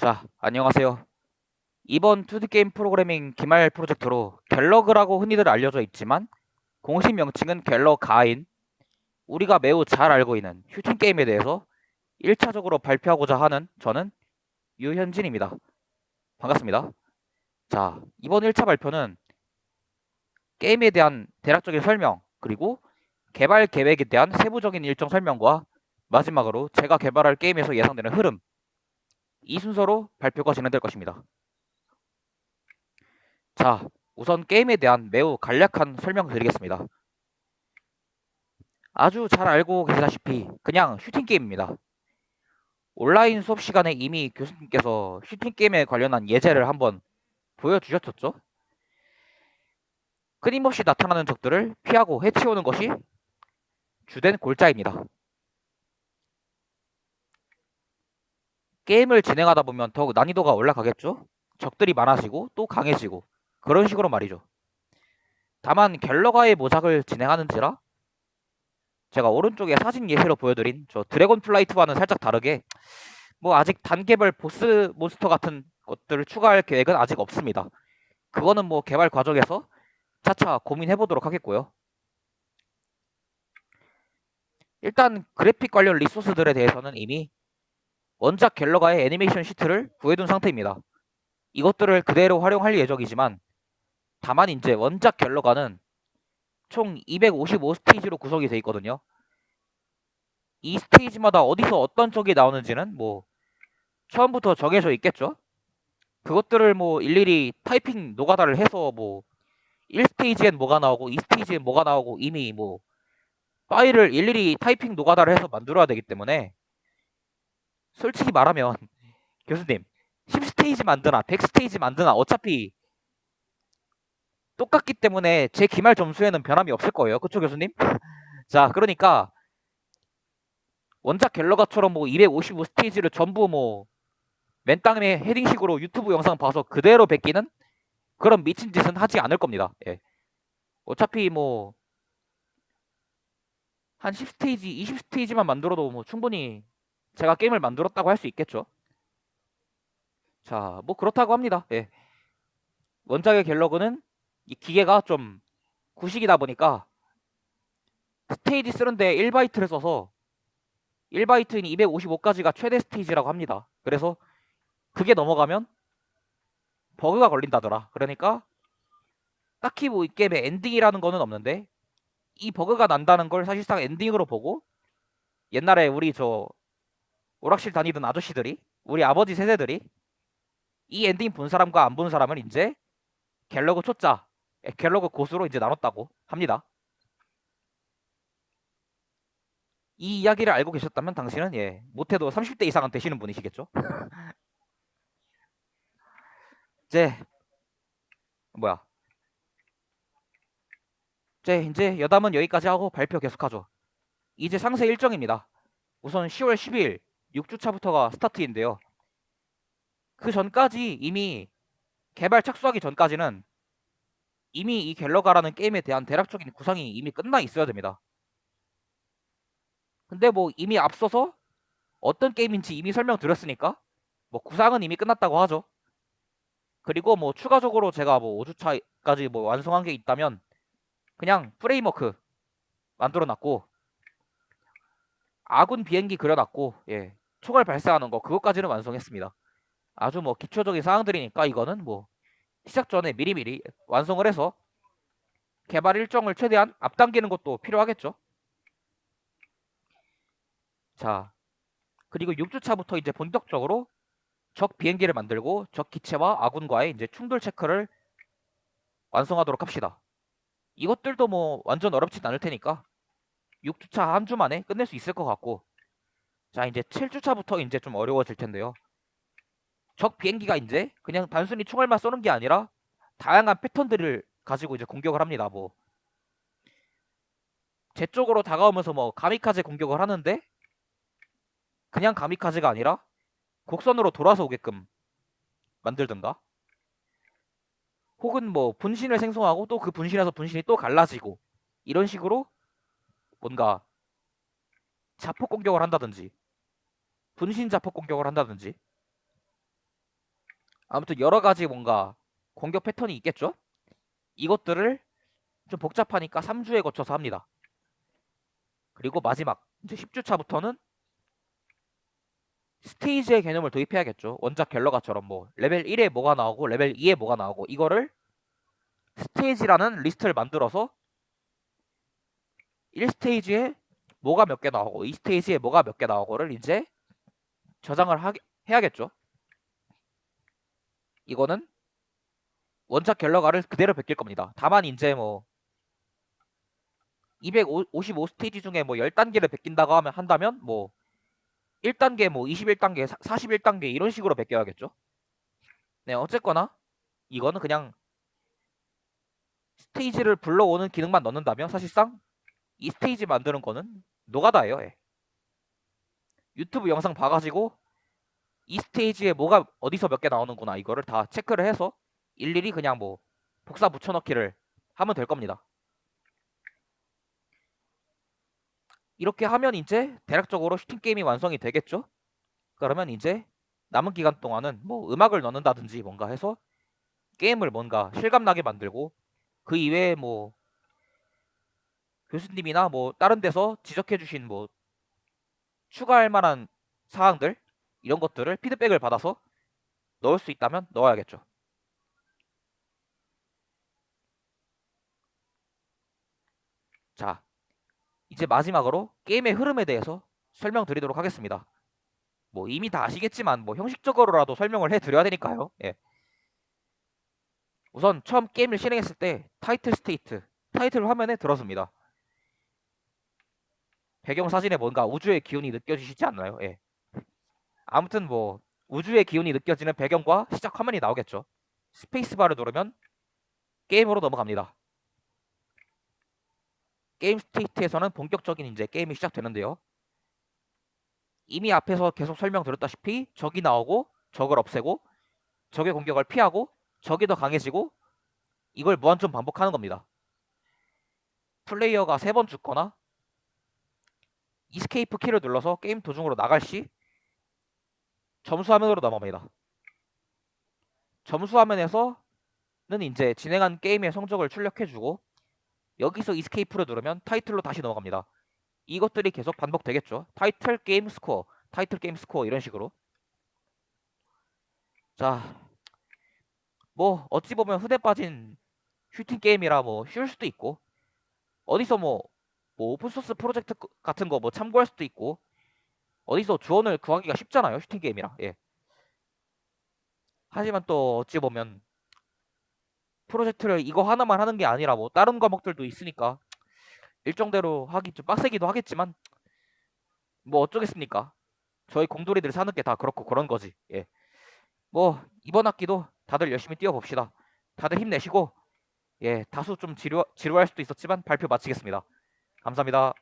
자, 안녕하세요. 이번 2D 게임 프로그래밍 기말 프로젝트로 갤러그라고 흔히들 알려져 있지만 공식 명칭은 갤러가인 우리가 매우 잘 알고 있는 슈팅 게임에 대해서 1차적으로 발표하고자 하는 저는 유현진입니다. 반갑습니다. 자, 이번 1차 발표는 게임에 대한 대략적인 설명 그리고 개발 계획에 대한 세부적인 일정 설명과 마지막으로 제가 개발할 게임에서 예상되는 흐름 이 순서로 발표가 진행될 것입니다. 자, 우선 게임에 대한 매우 간략한 설명 드리겠습니다. 아주 잘 알고 계시다시피 그냥 슈팅 게임입니다. 온라인 수업 시간에 이미 교수님께서 슈팅 게임에 관련한 예제를 한번 보여주셨었죠? 끊임없이 나타나는 적들을 피하고 해치우는 것이 주된 골자입니다. 게임을 진행하다 보면 더욱 난이도가 올라가겠죠? 적들이 많아지고 또 강해지고 그런 식으로 말이죠. 다만 갤러가의 모작을 진행하는지라 제가 오른쪽에 사진 예시로 보여드린 저 드래곤 플라이트와는 살짝 다르게 뭐 아직 단계별 보스 몬스터 같은 것들을 추가할 계획은 아직 없습니다. 그거는 뭐 개발 과정에서 차차 고민해 보도록 하겠고요. 일단 그래픽 관련 리소스들에 대해서는 이미 원작 갤러가의 애니메이션 시트를 구해둔 상태입니다. 이것들을 그대로 활용할 예정이지만 다만 이제 원작 갤러가는 총 255스테이지로 구성이 되어 있거든요. 이 스테이지마다 어디서 어떤 적이 나오는지는 뭐 처음부터 정해져 있겠죠. 그것들을 뭐 일일이 타이핑 노가다를 해서 뭐 1스테이지엔 뭐가 나오고 2스테이지엔 뭐가 나오고 이미 뭐 파일을 일일이 타이핑 노가다를 해서 만들어야 되기 때문에 솔직히 말하면 교수님 10스테이지 만드나 100스테이지 만드나 어차피 똑같기 때문에 제 기말 점수에는 변함이 없을 거예요. 그쵸 교수님? 자 그러니까 원작 갤러가처럼 뭐 255스테이지를 전부 뭐 맨 땅에 헤딩식으로 유튜브 영상 봐서 그대로 베끼는 그런 미친 짓은 하지 않을 겁니다. 예. 어차피 뭐 한 10스테이지, 20스테이지만 만들어도 뭐 충분히 제가 게임을 만들었다고 할 수 있겠죠. 자, 뭐 그렇다고 합니다. 예. 원작의 갤러그는 이 기계가 좀 구식이다 보니까 스테이지 쓰는데 1바이트를 써서 1바이트인 255까지가 최대 스테이지라고 합니다. 그래서 그게 넘어가면 버그가 걸린다더라. 그러니까 딱히 뭐 이 게임의 엔딩이라는 거는 없는데 이 버그가 난다는 걸 사실상 엔딩으로 보고 옛날에 우리 저 오락실 다니던 아저씨들이 우리 아버지 세대들이 이 엔딩 본 사람과 안 본 사람을 이제 갤러그 초짜 갤러그 고수로 이제 나눴다고 합니다. 이 이야기를 알고 계셨다면 당신은 예 못해도 30대 이상은 되시는 분이시겠죠? 이제 뭐야? 이제 이제 여담은 여기까지 하고 발표 계속하죠. 이제 상세 일정입니다. 우선 10월 10일 6주차부터가 스타트인데요. 그 전까지 이미 개발 착수하기 전까지는 이미 이 갤러가라는 게임에 대한 대략적인 구성이 이미 끝나 있어야 됩니다. 근데 뭐 이미 앞서서 어떤 게임인지 이미 설명드렸으니까 뭐 구상은 이미 끝났다고 하죠. 그리고 뭐 추가적으로 제가 뭐 5주차까지 뭐 완성한 게 있다면 그냥 프레임워크 만들어 놨고 아군 비행기 그려놨고 예 총알 발사하는 거 그것까지는 완성했습니다. 아주 뭐 기초적인 사항들이니까 이거는 뭐 시작 전에 미리미리 완성을 해서 개발 일정을 최대한 앞당기는 것도 필요하겠죠. 자, 그리고 6주차부터 이제 본격적으로 적 비행기를 만들고 적 기체와 아군과의 이제 충돌 체크를 완성하도록 합시다. 이것들도 뭐 완전 어렵진 않을 테니까 6주차 한 주 만에 끝낼 수 있을 것 같고 자 이제 7주차부터 이제 좀 어려워질 텐데요. 적 비행기가 이제 그냥 단순히 총알만 쏘는 게 아니라 다양한 패턴들을 가지고 이제 공격을 합니다. 뭐 제 쪽으로 다가오면서 뭐 가미카제 공격을 하는데 그냥 가미카제가 아니라 곡선으로 돌아서 오게끔 만들든가 혹은 뭐 분신을 생성하고 또 그 분신에서 분신이 또 갈라지고 이런 식으로 뭔가 자폭 공격을 한다든지 분신 자폭 공격을 한다든지 아무튼 여러 가지 뭔가 공격 패턴이 있겠죠? 이것들을 좀 복잡하니까 3주에 거쳐서 합니다. 그리고 마지막 이제 10주 차부터는 스테이지의 개념을 도입해야겠죠. 원작 갤러가처럼 뭐 레벨 1에 뭐가 나오고 레벨 2에 뭐가 나오고 이거를 스테이지라는 리스트를 만들어서 1스테이지에 뭐가 몇 개 나오고 2스테이지에 뭐가 몇 개 나오고를 이제 저장을 하, 해야겠죠. 이거는 원작 갤러가를 그대로 베낄 겁니다. 다만 이제 뭐 255 스테이지 중에 뭐 10단계를 베낀다고 하면 한다면 뭐 1단계 뭐 21단계 41단계 이런 식으로 베껴야겠죠. 네, 어쨌거나 이거는 그냥 스테이지를 불러오는 기능만 넣는다면 사실상 이 스테이지 만드는 거는 노가다예요. 예. 유튜브 영상 봐가지고 이 스테이지에 뭐가 어디서 몇 개 나오는구나 이거를 다 체크를 해서 일일이 그냥 뭐 복사 붙여넣기를 하면 될 겁니다. 이렇게 하면 이제 대략적으로 슈팅 게임이 완성이 되겠죠. 그러면 이제 남은 기간 동안은 뭐 음악을 넣는다든지 뭔가 해서 게임을 뭔가 실감나게 만들고 그 이외에 뭐 교수님이나 뭐 다른 데서 지적해 주신 뭐 추가할 만한 사항들 이런 것들을 피드백을 받아서 넣을 수 있다면 넣어야겠죠. 자, 이제 마지막으로 게임의 흐름에 대해서 설명드리도록 하겠습니다. 뭐 이미 다 아시겠지만 뭐 형식적으로라도 설명을 해드려야 되니까요. 예. 우선 처음 게임을 실행했을 때 타이틀 스테이트, 타이틀 화면에 들어섭니다. 배경 사진에 뭔가 우주의 기운이 느껴지시지 않나요? 예. 아무튼 뭐 우주의 기운이 느껴지는 배경과 시작 화면이 나오겠죠. 스페이스바를 누르면 게임으로 넘어갑니다. 게임 스테이트에서는 본격적인 이제 게임이 시작되는데요. 이미 앞에서 계속 설명드렸다시피 적이 나오고 적을 없애고 적의 공격을 피하고 적이 더 강해지고 이걸 무한점 반복하는 겁니다. 플레이어가 세 번 죽거나 이스케이프 키를 눌러서 게임 도중으로 나갈 시 점수 화면으로 넘어갑니다. 점수 화면에서는 이제 진행한 게임의 성적을 출력해주고 여기서 이스케이프를 누르면 타이틀로 다시 넘어갑니다. 이것들이 계속 반복되겠죠. 타이틀 게임 스코어, 타이틀 게임 스코어 이런 식으로. 자, 뭐 어찌 보면 흔해 빠진 슈팅 게임이라 뭐 쉬울 수도 있고 어디서 뭐, 뭐 오픈소스 프로젝트 같은 거 뭐 참고할 수도 있고 어디서 주원을 구하기가 쉽잖아요 슈팅 게임이라. 예. 하지만 또 어찌 보면 프로젝트를 이거 하나만 하는 게 아니라 뭐 다른 과목들도 있으니까 일정대로 하기 좀 빡세기도 하겠지만 뭐 어쩌겠습니까? 저희 공돌이들 사는 게 다 그렇고 그런 거지. 예. 뭐 이번 학기도 다들 열심히 뛰어봅시다. 다들 힘내시고 예 다소 좀 지루 지루할 수도 있었지만 발표 마치겠습니다. 감사합니다.